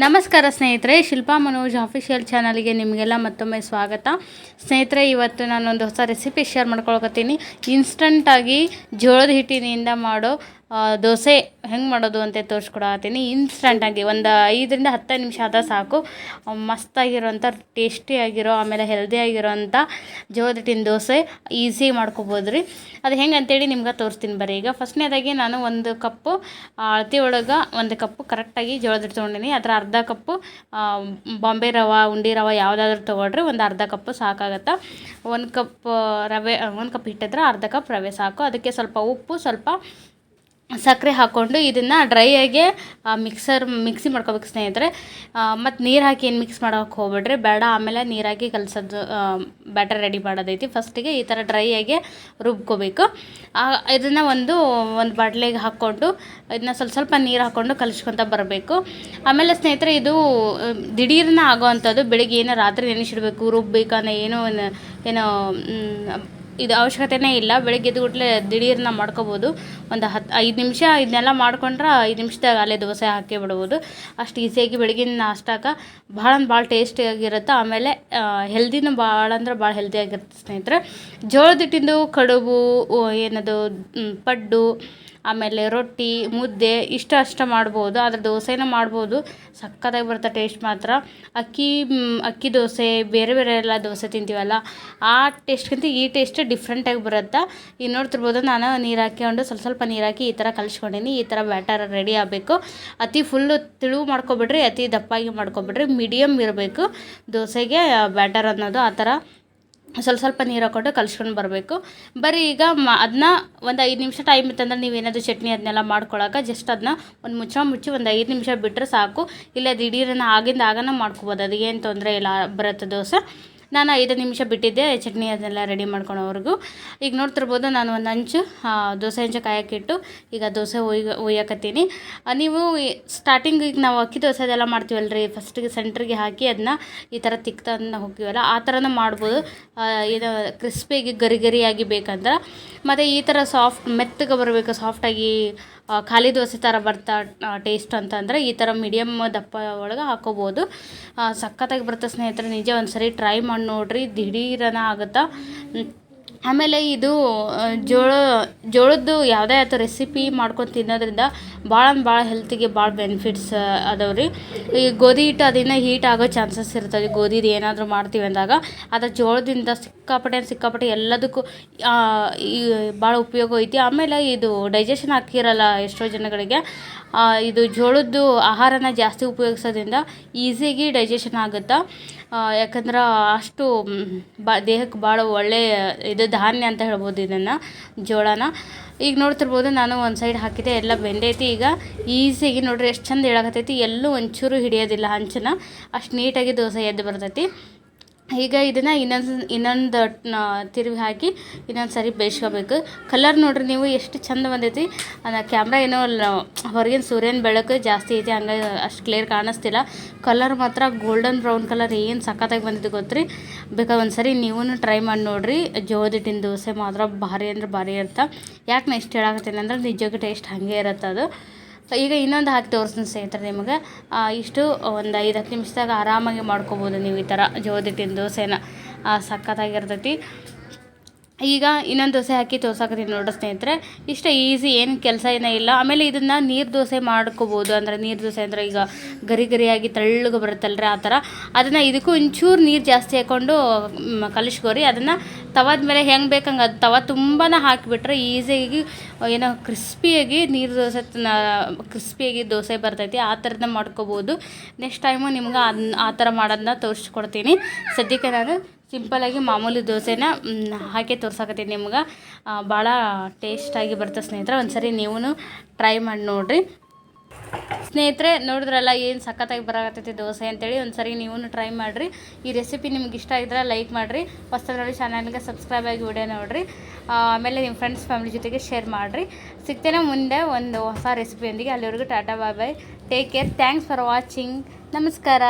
ನಮಸ್ಕಾರ ಸ್ನೇಹಿತರೆ, ಶಿಲ್ಪಾ ಮನೋಜ್ ಅಫಿಷಿಯಲ್ ಚಾನಲ್ಗೆ ನಿಮಗೆಲ್ಲ ಮತ್ತೊಮ್ಮೆ ಸ್ವಾಗತ. ಸ್ನೇಹಿತರೆ, ಇವತ್ತು ನಾನೊಂದು ಹೊಸ ರೆಸಿಪಿ ಶೇರ್ ಮಾಡ್ಕೊಳ್ಕೊತೀನಿ ಇನ್ಸ್ಟಂಟಾಗಿ ಜೋಳದ ಹಿಟ್ಟಿನಿಂದ ಮಾಡೋ ದೋಸೆ ಹೆಂಗೆ ಮಾಡೋದು ಅಂತ ತೋರಿಸ್ಕೊಡತ್ತೀನಿ ಇನ್ಸ್ಟಂಟಾಗಿ ಒಂದು ಐದರಿಂದ ಹತ್ತು ನಿಮಿಷ ಆದ ಸಾಕು. ಮಸ್ತಾಗಿರೋಂಥ ಟೇಸ್ಟಿಯಾಗಿರೋ ಆಮೇಲೆ ಹೆಲ್ದಿಯಾಗಿರೋಂಥ ಜೋಳದ ಹಿಟ್ಟಿನ ದೋಸೆ ಈಸಿ ಮಾಡ್ಕೊಬೋದು ರೀ ಅದು ಹೆಂಗೆ ಅಂತೇಳಿ ನಿಮ್ಗೆ ತೋರಿಸ್ತೀನಿ ಬರ್ರಿ. ಈಗ ಫಸ್ಟ್ನೇದಾಗಿ ನಾನು ಒಂದು ಕಪ್ಪು ಅಳತಿ ಒಳಗೆ ಒಂದು ಕಪ್ಪು ಕರೆಕ್ಟಾಗಿ ಜೋಳದಿಟ್ಟು ತೊಗೊಂಡಿನಿ. ಅದರ ಅರ್ಧ ಕಪ್ಪು ಬಾಂಬೆ ರವೆ, ಉಂಡಿ ರವೆ ಯಾವುದಾದ್ರೂ ತೊಗೊಳ್ರಿ. ಒಂದು ಅರ್ಧ ಕಪ್ಪು ಸಾಕಾಗತ್ತೆ. ಒಂದು ಕಪ್ ರವೆ, ಒಂದು ಕಪ್ ಹಿಟ್ಟಿದ್ರೆ ಅರ್ಧ ಕಪ್ ರವೆ ಸಾಕು. ಅದಕ್ಕೆ ಸ್ವಲ್ಪ ಉಪ್ಪು, ಸ್ವಲ್ಪ ಸಕ್ಕರೆ ಹಾಕ್ಕೊಂಡು ಇದನ್ನು ಡ್ರೈಯಾಗೆ ಮಿಕ್ಸರ್, ಮಿಕ್ಸಿ ಮಾಡ್ಕೋಬೇಕು ಸ್ನೇಹಿತರೆ. ಮತ್ತು ನೀರು ಹಾಕಿ ಏನು ಮಿಕ್ಸ್ ಮಾಡೋಕೆ ಹೋಗ್ಬೇಡ್ರಿ. ಬೇಡ, ಆಮೇಲೆ ನೀರಾಗಿ ಕಲಸೋದು ಬ್ಯಾಟರ್ ರೆಡಿ ಮಾಡೋದೈತಿ. ಫಸ್ಟಿಗೆ ಈ ಥರ ಡ್ರೈಯಾಗೆ ರುಬ್ಕೋಬೇಕು. ಇದನ್ನು ಒಂದು ಒಂದು ಬಾಟ್ಲಿಗೆ ಹಾಕ್ಕೊಂಡು, ಇದನ್ನ ಸ್ವಲ್ಪ ಸ್ವಲ್ಪ ನೀರು ಹಾಕ್ಕೊಂಡು ಕಲಿಸ್ಕೊತ ಬರಬೇಕು. ಆಮೇಲೆ ಸ್ನೇಹಿತರೆ ಇದು, ದಿಢೀರ್ನ ಆಗೋವಂಥದ್ದು ಬೆಳಿಗ್ಗೆ ಏನೋ ರಾತ್ರಿ ನೆನೆಸಿಡಬೇಕು, ರುಬ್ಬೇಕು ಅನ್ನೋ ಏನೋ ಏನೋ ಇದು ಅವಶ್ಯಕತೆನೇ ಇಲ್ಲ. ಬೆಳಗ್ಗೆ ಎದ್ದು ಕೂಡಲೇ ದಿಢೀರ್ನ ಮಾಡ್ಕೋಬೋದು. ಒಂದು ಹತ್ತು ಐದು ನಿಮಿಷ ಇದನ್ನೆಲ್ಲ ಮಾಡ್ಕೊಂಡ್ರೆ ಐದು ನಿಮಿಷದಾಗ ಅಲ್ಲೇ ದೋಸೆ ಹಾಕಿ ಬಿಡ್ಬೋದು. ಅಷ್ಟು ಈಸಿಯಾಗಿ ಬೆಳಗಿನ ನಾಷ್ಟಾಕ ಭಾಳ ಅಂದ್ರೆ ಭಾಳ ಟೇಸ್ಟಿಯಾಗಿರುತ್ತೆ ಆಮೇಲೆ ಹೆಲ್ದಿನೂ ಭಾಳ ಅಂದ್ರೆ ಭಾಳ ಹೆಲ್ದಿಯಾಗಿರುತ್ತೆ ಸ್ನೇಹಿತರೆ. ಜೋಳದ ಹಿಟ್ಟಿಂದು ಕಡುಬು ಏನದು ಪಡ್ಡು ಆಮೇಲೆ ರೊಟ್ಟಿ, ಮುದ್ದೆ, ಇಷ್ಟ ಅಷ್ಟು ಮಾಡ್ಬೋದು. ಆದ್ರೆ ದೋಸೆನೂ ಮಾಡ್ಬೋದು. ಸಕ್ಕತ್ತಾಗಿ ಬರುತ್ತೆ ಟೇಸ್ಟ್ ಮಾತ್ರ. ಅಕ್ಕಿ ಅಕ್ಕಿ ದೋಸೆ, ಬೇರೆ ಬೇರೆ ಎಲ್ಲ ದೋಸೆ ತಿಂತೀವಲ್ಲ, ಆ ಟೇಸ್ಟ್ಗಿಂತ ಈ ಟೇಸ್ಟ್ ಡಿಫ್ರೆಂಟಾಗಿ ಬರುತ್ತೆ? ಈಗ ನೋಡ್ತಿರ್ಬೋದು, ನಾನು ನೀರು ಹಾಕ್ಕೊಂಡು ಸ್ವಲ್ಪ ಸ್ವಲ್ಪ ನೀರು ಹಾಕಿ ಈ ಥರ ಕಲಿಸ್ಕೊಂಡೀನಿ. ಈ ಥರ ಬ್ಯಾಟರ್ ರೆಡಿ ಆಗಬೇಕು. ಅತಿ ಫುಲ್ಲು ತಿಳುವು ಮಾಡ್ಕೊಬಿಡ್ರಿ, ಅತಿ ದಪ್ಪಾಗಿ ಮಾಡ್ಕೊಬಿಡ್ರಿ. ಮೀಡಿಯಮ್ ಇರಬೇಕು. ದೋಸೆಗೆ ಬ್ಯಾಟರ್ ಅನ್ನೋದು ಆ ಥರ ಸ್ವಲ್ಪ ಸ್ವಲ್ಪ ನೀರು ಹಾಕ್ಕೊಂಡು ಕಲಿಸ್ಕೊಂಡು ಬರಬೇಕು. ಬರೀ ಈಗ ಮ ಅದನ್ನ ಒಂದು ಐದು ನಿಮಿಷ ಟೈಮ್ ಇತ್ತಂದ್ರೆ ನೀವೇನಾದರೂ ಚಟ್ನಿ ಅದನ್ನೆಲ್ಲ ಮಾಡ್ಕೊಳಕ್ಕೆ ಜಸ್ಟ್ ಅದನ್ನ ಒಂದು ಮುಚ್ಚ ಮುಚ್ಚಿ ಒಂದು ಐದು ನಿಮಿಷ ಬಿಟ್ಟರೆ ಸಾಕು. ಇಲ್ಲ ದಿಢೀರನ ಆಗಿಂದ ಆಗನ ಮಾಡ್ಕೊಬೋದು. ಅದು ಏನು ತೊಂದರೆ ಇಲ್ಲ. ಬರುತ್ತೆ ದೋಸೆ. ನಾನು ಐದು ನಿಮಿಷ ಬಿಟ್ಟಿದ್ದೆ, ಚಟ್ನಿ ಅದನ್ನೆಲ್ಲ ರೆಡಿ ಮಾಡ್ಕೊಳೋವರೆಗೂ. ಈಗ ನೋಡ್ತಿರ್ಬೋದು ನಾನು ಒಂದು ಅಂಚು ದೋಸೆ ಹಂಚು ಕಾಯಕ್ಕಿಟ್ಟು ಈಗ ದೋಸೆ ಒಯ್ಯ ಒಯ್ಯಕತ್ತೀನಿ. ನೀವು ಸ್ಟಾರ್ಟಿಂಗ್ ಈಗ ನಾವು ಅಕ್ಕಿ ದೋಸೆ ಅದೆಲ್ಲ ಮಾಡ್ತೀವಲ್ರಿ ಫಸ್ಟಿಗೆ ಸೆಂಟ್ರಿಗೆ ಹಾಕಿ ಅದನ್ನ ಈ ಥರ ತಿಕ್ತನ್ನ ಹೋಗ್ತೀವಲ್ಲ, ಆ ಥರನೂ ಮಾಡ್ಬೋದು. ಇದು ಕ್ರಿಸ್ಪಿಯಾಗಿ ಗರಿ ಗರಿಯಾಗಿ ಬೇಕಂದ್ರೆ. ಮತ್ತು ಈ ಥರ ಸಾಫ್ಟ್ ಮೆತ್ತಗೆ ಬರಬೇಕು ಸಾಫ್ಟಾಗಿ ಖಾಲಿ ದೋಸೆ ಥರ ಬರ್ತಾ ಟೇಸ್ಟ್ ಅಂತಂದರೆ ಈ ಥರ ಮೀಡಿಯಮ್ ದಪ್ಪ ಒಳಗೆ ಹಾಕೋಬೋದು. ಸಖತ್ತಾಗಿ ಬರುತ್ತೆ ಸ್ನೇಹಿತರೆ, ನಿಜ ಒಂದು ಸರಿ ಟ್ರೈ ಮಾಡಿ. ನೋಡ್ರಿ ದಿಢೀರನ ಆಗುತ್ತಾ. ಆಮೇಲೆ ಇದು ಜೋಳ, ಜೋಳದ್ದು ಯಾವುದೇ ಆಯ್ತು ರೆಸಿಪಿ ಮಾಡ್ಕೊಂಡು ತಿನ್ನೋದ್ರಿಂದ ಭಾಳ ಅಂದ್ರೆ ಭಾಳ ಹೆಲ್ತಿಗೆ ಭಾಳ ಬೆನಿಫಿಟ್ಸ್ ಅದಾವೆ ರೀ. ಈ ಗೋಧಿ ಹಿಟ್ಟು ಅದನ್ನು ಹೀಟ್ ಆಗೋ ಚಾನ್ಸಸ್ ಇರ್ತದೆ. ಗೋಧಿದು ಏನಾದರೂ ಮಾಡ್ತೀವಿ ಅಂದಾಗ ಅದು ಜೋಳದಿಂದ ಸಿಕ್ಕಾಪಟ್ಟೆ ಸಿಕ್ಕಾಪಟ್ಟೆ ಎಲ್ಲದಕ್ಕೂ ಈ ಭಾಳ ಉಪಯೋಗ ಐತಿ. ಆಮೇಲೆ ಇದು ಡೈಜೆಷನ್ ಆಗ್ತಿರಲ್ಲ ಎಷ್ಟೋ ಜನಗಳಿಗೆ ಇದು ಜೋಳದ್ದು ಆಹಾರನ ಜಾಸ್ತಿ ಉಪಯೋಗಿಸೋದ್ರಿಂದ ಈಸಿಯಾಗಿ ಡೈಜೆಷನ್ ಆಗುತ್ತೆ ಯಾಕಂದ್ರೆ ಅಷ್ಟು ಬಾ ದೇಹಕ್ಕೆ ಭಾಳ ಒಳ್ಳೆಯ ಇದು ಧಾನ್ಯ ಅಂತ ಹೇಳ್ಬೋದು ಇದನ್ನು, ಜೋಳನ. ಈಗ ನೋಡ್ತಿರ್ಬೋದು ನಾನು ಒಂದು ಸೈಡ್ ಹಾಕಿದ್ದೆ, ಎಲ್ಲ ಬೆಂದೈತಿ. ಈಗ ಈಸಿಯಾಗಿ ನೋಡ್ರಿ, ಎಷ್ಟು ಚಂದ ಹೇಳಕತ್ತೈತಿ ಎಲ್ಲೂ ಒಂಚೂರು ಹಿಡಿಯೋದಿಲ್ಲ, ಹಂಚನ. ಅಷ್ಟು ನೀಟಾಗಿ ದೋಸೆ ಎದ್ದು ಬರ್ತೈತಿ. ಈಗ ಇದನ್ನು ಇನ್ನೊಂದು ಇನ್ನೊಂದು ತಿರುವಿ ಹಾಕಿ ಇನ್ನೊಂದು ಸರಿ ಬೇಯಿಸ್ಕೋಬೇಕು. ಕಲರ್ ನೋಡಿರಿ ನೀವು ಎಷ್ಟು ಚಂದ ಬಂದೈತಿ. ಅದು ಕ್ಯಾಮ್ರಾ ಏನೋ ಹೊರಗಿನ ಸೂರ್ಯನ ಬೆಳಕು ಜಾಸ್ತಿ ಐತಿ ಹಂಗಾಗಿ ಅಷ್ಟು ಕ್ಲಿಯರ್ ಕಾಣಿಸ್ತಿಲ್ಲ. ಕಲರ್ ಮಾತ್ರ ಗೋಲ್ಡನ್ ಬ್ರೌನ್ ಕಲರ್ ಏನು ಸಖತ್ತಾಗಿ ಬಂದಿದ್ದು ಗೊತ್ತ್ರಿ. ಬೇಕಾದ್ರೆ ಒಂದು ಸರಿ ನೀವು ಟ್ರೈ ಮಾಡಿ ನೋಡಿರಿ. ಜೋದಿಟ್ಟಿನ ದೋಸೆ ಮಾತ್ರ ಭಾರಿ ಅಂದ್ರೆ ಭಾರಿ ಇರುತ್ತೆ ಯಾಕೆ ನಾ ಇಷ್ಟು ಹೇಳಕತ್ತೀನಿ ಅಂದ್ರೆ ನಿಜಕ್ಕೂ ಟೇಸ್ಟ್ ಹಾಗೆ ಇರುತ್ತೆ ಅದು ಈಗ ಇನ್ನೊಂದು ಹಾಕಿ ತೋರಿಸ್ತೀನಿ ಸ್ನೇಹಿತರೆ ನಿಮಗೆ. ಇಷ್ಟು ಒಂದು ಐದು ಹತ್ತು ನಿಮಿಷದಾಗ ಆರಾಮಾಗಿ ಮಾಡ್ಕೋಬೋದು ನೀವು ಈ ಥರ ಜೋಳದ ದೋಸೆನ ಆ, ಸಖತ್ತಾಗಿರ್ತೈತಿ. ಈಗ ಇನ್ನೊಂದು ದೋಸೆ ಹಾಕಿ ತೋರ್ಸಾಕತ್ತೀನಿ ನೋಡಿ ಸ್ನೇಹಿತರೆ. ಇಷ್ಟ ಈಸಿ ಏನು ಕೆಲಸ ಏನೂ ಇಲ್ಲ. ಆಮೇಲೆ ಇದನ್ನು ನೀರು ದೋಸೆ ಮಾಡ್ಕೋಬೋದು. ಅಂದರೆ ನೀರು ದೋಸೆ ಅಂದರೆ ಈಗ ಗರಿ ಗರಿಯಾಗಿ ತೆಳ್ಳಗೆ ಬರುತ್ತಲ್ರಿ ಆ ಥರ. ಅದನ್ನು ಇದಕ್ಕೂ ಒಂಚೂರು ನೀರು ಜಾಸ್ತಿ ಹಾಕ್ಕೊಂಡು ಕಲಿಸ್ಕೋರಿ. ಅದನ್ನು ತವಾದ ಮೇಲೆ ಹೆಂಗೆ ಬೇಕಂಗೆ ಅದು ತವ ತುಂಬಾ ಹಾಕಿಬಿಟ್ರೆ ಈಸಿಯಾಗಿ ಏನೋ ಕ್ರಿಸ್ಪಿಯಾಗಿ ನೀರು ದೋಸೆ ಕ್ರಿಸ್ಪಿಯಾಗಿ ದೋಸೆ ಬರ್ತೈತಿ. ಆ ಥರದ ಮಾಡ್ಕೋಬೋದು. ನೆಕ್ಸ್ಟ್ ಟೈಮು ನಿಮ್ಗೆ ಆ ಥರ ಮಾಡೋದನ್ನ ತೋರಿಸ್ಕೊಡ್ತೀನಿ. ಸದ್ಯಕ್ಕೆ ನಾನು ಸಿಂಪಲಾಗಿ ಮಾಮೂಲಿ ದೋಸೆನ ಹಾಕಿ ತೋರ್ಸಾಕತ್ತೀನಿ ನಿಮ್ಗೆ. ಭಾಳ ಟೇಸ್ಟಾಗಿ ಬರ್ತದೆ ಸ್ನೇಹಿತರೆ. ಒಂದು ಸರಿ ನೀವು ಟ್ರೈ ಮಾಡಿ ನೋಡಿರಿ. ಸ್ನೇಹಿತರೆ, ನೋಡಿದ್ರಲ್ಲ ಏನು ಸಖತ್ತಾಗಿ ಬರಾಕತ್ತೈತಿ ದೋಸೆ ಅಂತೇಳಿ. ಒಂದು ಸರಿ ನೀವು ಟ್ರೈ ಮಾಡಿರಿ. ಈ ರೆಸಿಪಿ ನಿಮ್ಗೆ ಇಷ್ಟ ಆಗಿದ್ರೆ ಲೈಕ್ ಮಾಡಿರಿ. ಹೊಸದ್ರಲ್ಲಿ ಚಾನಲ್ಗೆ ಸಬ್ಸ್ಕ್ರೈಬ್ ಆಗಿ ವಿಡಿಯೋ ನೋಡಿರಿ. ಆಮೇಲೆ ನಿಮ್ಮ ಫ್ರೆಂಡ್ಸ್ ಫ್ಯಾಮಿಲಿ ಜೊತೆಗೆ ಶೇರ್ ಮಾಡಿರಿ. ಸಿಗ್ತೇನೆ ಮುಂದೆ ಒಂದು ಹೊಸ ರೆಸಿಪಿಯೊಂದಿಗೆ ಅಲ್ಲಿವರೆಗೂ tata bye bye. Take care thanks for watching ನಮಸ್ಕಾರ.